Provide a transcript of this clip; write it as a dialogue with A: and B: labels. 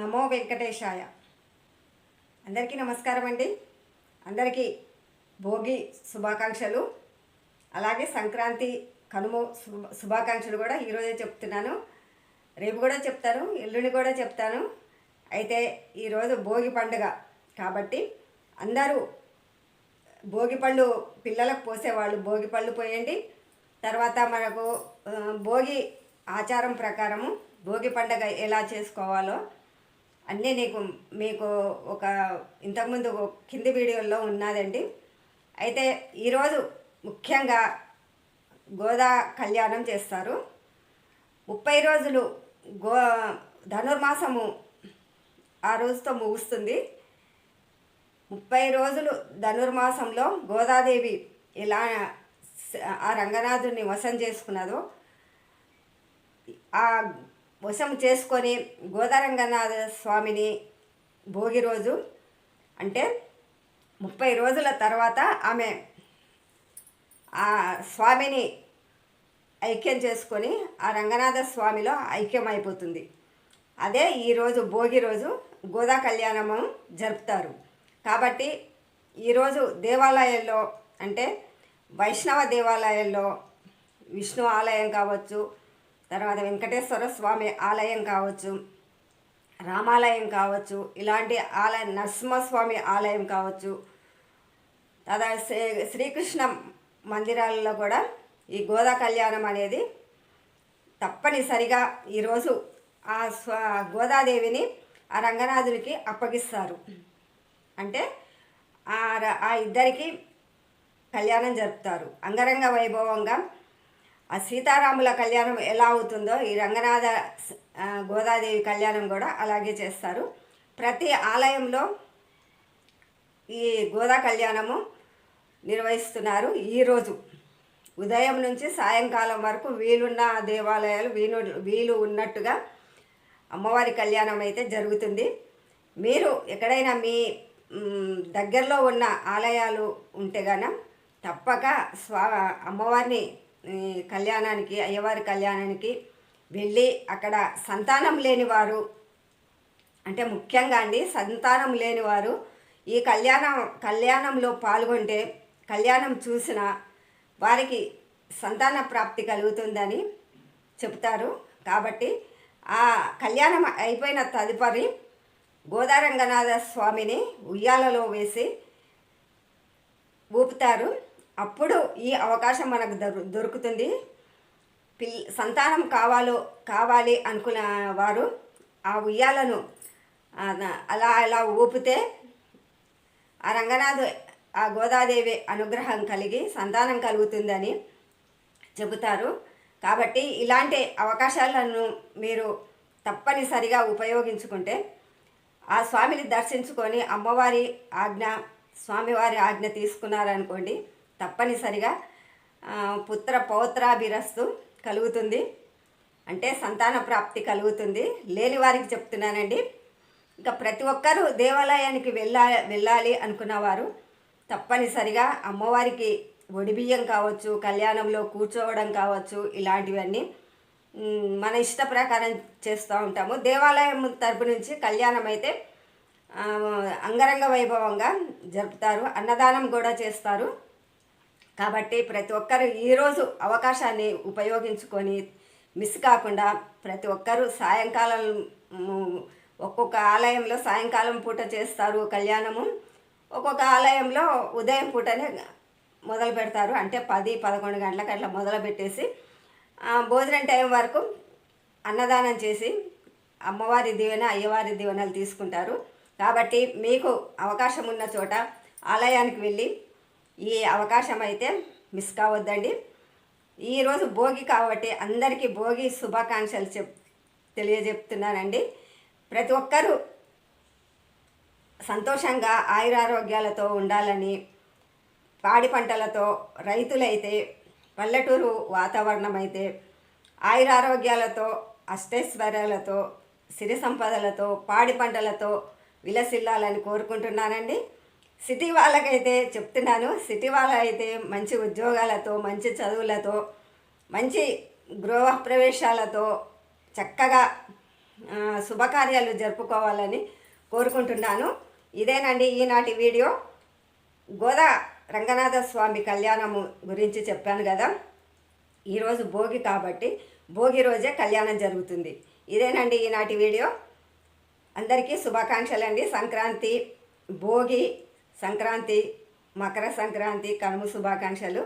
A: నమో వెంకటేశాయ. అందరికీ నమస్కారం అండి. అందరికీ భోగి శుభాకాంక్షలు. అలాగే సంక్రాంతి కనుమ శుభ శుభాకాంక్షలు కూడా ఈరోజే చెప్తున్నాను. రేపు కూడా చెప్తాను ఎల్లుండి కూడా చెప్తాను. అయితే ఈరోజు భోగి పండుగ కాబట్టి అందరూ భోగి పళ్ళు పిల్లలకు పోసేవాళ్ళు భోగి పళ్ళు పోయండి. తర్వాత మనకు భోగి ఆచారం ప్రకారము భోగి పండగ ఎలా చేసుకోవాలో అన్నీ నీకు మీకు ఒక ఇంతకుముందు కింది వీడియోలో ఉన్నదండి. అయితే ఈరోజు ముఖ్యంగా గోదా కళ్యాణం చేస్తారు. ముప్పై రోజులు గో ధనుర్మాసము ఆ రోజుతో ముగుస్తుంది. ముప్పై రోజులు ధనుర్మాసంలో గోదాదేవి ఎలా ఆ రంగనాథుని వశం చేసుకున్నదో ఆ వశం చేసుకొని గోదారంగనాథ స్వామిని భోగి రోజు అంటే ముప్పై రోజుల తర్వాత ఆమె ఆ స్వామిని ఐక్యం చేసుకొని ఆ రంగనాథ స్వామిలో ఐక్యం అయిపోతుంది అదే ఈరోజు భోగి రోజు గోదా కళ్యాణము జరుపుతారు. కాబట్టి ఈరోజు దేవాలయాల్లో అంటే వైష్ణవ దేవాలయాల్లో విష్ణు ఆలయం కావచ్చు తర్వాత వెంకటేశ్వర స్వామి ఆలయం కావచ్చు రామాలయం కావచ్చు ఇలాంటి ఆలయ నరసింహస్వామి ఆలయం కావచ్చు. తదా శ్రీ- శ్రీకృష్ణ మందిరాలలో కూడా ఈ గోదా కళ్యాణం అనేది తప్పనిసరిగా ఈరోజు ఆ స్వ గోదాదేవిని ఆ రంగనాథునికి అప్పగిస్తారు. అంటే ఆ ర- ఆ ఇద్దరికి కళ్యాణం జరుపుతారు. అంగరంగ వైభవంగా ఆ సీతారాముల కళ్యాణం ఎలా అవుతుందో ఈ రంగనాథ గోదాదేవి కళ్యాణం కూడా అలాగే చేస్తారు. ప్రతి ఆలయంలో ఈ గోదా కళ్యాణము నిర్వహిస్తున్నారు. ఈరోజు ఉదయం నుంచి సాయంకాలం వరకు వీలున్న దేవాలయాలు వీలు వీలు ఉన్నట్టుగా అమ్మవారి కళ్యాణం అయితే జరుగుతుంది. మీరు ఎక్కడైనా మీ దగ్గరలో ఉన్న ఆలయాలు ఉంటే గాన తప్పక స్వా అమ్మవారిని కళ్యాణానికి అయ్యవారి కళ్యాణానికి వెళ్ళి అక్కడ సంతానం లేనివారు అంటే ముఖ్యంగా అండి సంతానం లేనివారు ఈ కళ్యాణం కళ్యాణంలో పాల్గొంటే కళ్యాణం చూసిన వారికి సంతాన ప్రాప్తి కలుగుతుందని చెప్తారు కాబట్టి ఆ కళ్యాణం అయిపోయిన తదుపరి గోదారంగనాథ స్వామిని ఉయ్యాలలో వేసి ఊపుతారు. అప్పుడు ఈ అవకాశం మనకు దొరు దొరుకుతుంది. పిల్ సంతానం కావాలో కావాలి అనుకున్న వారు ఆ ఉయ్యాలను అలా అలా ఊపితే ఆ రంగనాథు ఆ గోదాదేవి అనుగ్రహం కలిగి సంతానం కలుగుతుందని చెబుతారు. కాబట్టి ఇలాంటి అవకాశాలను మీరు తప్పనిసరిగా ఉపయోగించుకుంటే ఆ స్వామిని దర్శించుకొని అమ్మవారి ఆజ్ఞ స్వామివారి ఆజ్ఞ తీసుకున్నారనుకోండి తప్పనిసరిగా పుత్ర పౌత్రాభిరస్తు కలుగుతుంది. అంటే సంతాన ప్రాప్తి కలుగుతుంది. లేని వారికి చెప్తున్నానండి. ఇంకా ప్రతి ఒక్కరూ దేవాలయానికి వెళ్ళా వెళ్ళాలి అనుకున్నవారు తప్పనిసరిగా అమ్మవారికి ఒడిబియ్యం కావచ్చు కళ్యాణంలో కూర్చోవడం కావచ్చు ఇలాంటివన్నీ మన ఇష్ట ప్రకారం చేస్తూ ఉంటాము. దేవాలయం తరపు నుంచి కళ్యాణం అయితే అంగరంగ వైభవంగా జరుపుతారు. అన్నదానం కూడా చేస్తారు. కాబట్టి ప్రతి ఒక్కరు ఈరోజు అవకాశాన్ని ఉపయోగించుకొని మిస్ కాకుండా ప్రతి ఒక్కరూ సాయంకాలం ఒక్కొక్క ఆలయంలో సాయంకాలం పూట చేస్తారు కళ్యాణము. ఒక్కొక్క ఆలయంలో ఉదయం పూటనే మొదలు పెడతారు. అంటే పది పదకొండు గంటలకు అట్లా మొదలు పెట్టేసి భోజనం టైం వరకు అన్నదానం చేసి అమ్మవారి దీవెన అయ్యవారి దీవెనలు తీసుకుంటారు. కాబట్టి మీకు అవకాశం ఉన్న చోట ఆలయానికి వెళ్ళి ఈ అవకాశం అయితే మిస్ కావద్దండి ఈరోజు భోగి కాబట్టి అందరికీ భోగి శుభాకాంక్షలు చెప్ తెలియజెప్తున్నానండి. ప్రతి ఒక్కరూ సంతోషంగా ఆయురారోగ్యాలతో ఉండాలని పాడి పంటలతో రైతులైతే పల్లెటూరు వాతావరణం అయితే ఆయురారోగ్యాలతో అష్టైశ్వర్యాలతో సిరి సంపదలతో పాడి పంటలతో విలసిల్లాలని కోరుకుంటున్నానండి. సిటీ వాళ్ళకైతే చెప్తున్నాను. సిటీ వాళ్ళ అయితే మంచి ఉద్యోగాలతో మంచి చదువులతో మంచి గృహ ప్రవేశాలతో చక్కగా శుభకార్యాలు జరుపుకోవాలని కోరుకుంటున్నాను. ఇదేనండి ఈనాటి వీడియో. గోదా రంగనాథ స్వామి కళ్యాణము గురించి చెప్పాను కదా. ఈరోజు భోగి కాబట్టి భోగి రోజే కళ్యాణం జరుగుతుంది. ఇదేనండి ఈనాటి వీడియో. అందరికీ శుభాకాంక్షలు అండి సంక్రాంతి భోగి సంక్రాంతి మకర సంక్రాంతి కనుమ శుభాకాంక్షలు.